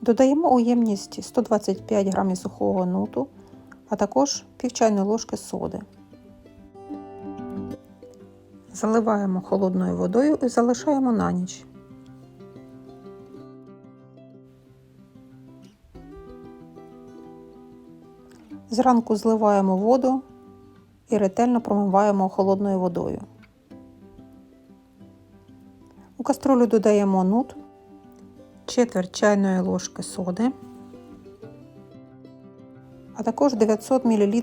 Додаємо у ємність 125 грамів сухого нуту, а також пів чайної ложки соди. Заливаємо холодною водою і залишаємо на ніч. Зранку зливаємо воду і ретельно промиваємо холодною водою. У каструлю додаємо нут, четверть чайної ложки соди, а також 900 мл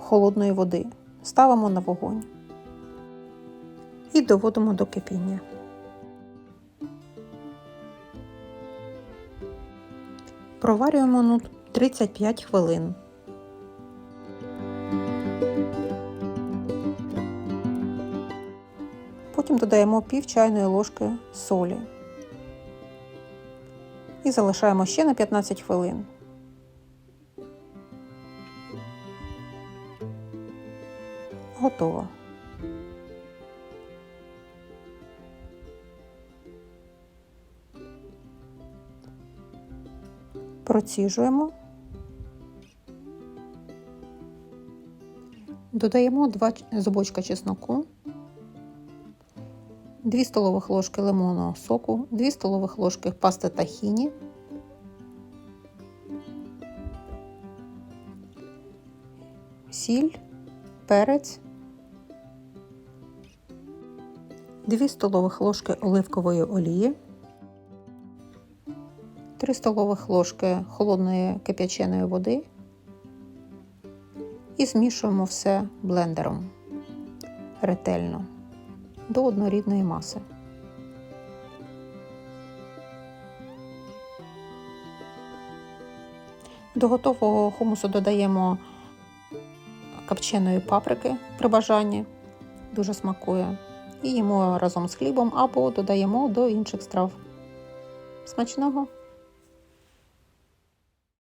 холодної води. Ставимо на вогонь і доводимо до кипіння. Проварюємо нут 35 хвилин. Потім додаємо пів чайної ложки солі і залишаємо ще на 15 хвилин. Готово. Проціжуємо. Додаємо 2 зубочка чесноку, 2 столових ложки лимонного соку, 2 столових ложки пасти тахіні, сіль, перець, 2 столових ложки оливкової олії, 3 столових ложки холодної кип'яченої води. І змішуємо все блендером ретельно до однорідної маси. До готового хумусу додаємо копченої паприки при бажанні, дуже смакує. І їмо разом з хлібом або додаємо до інших страв. Смачного!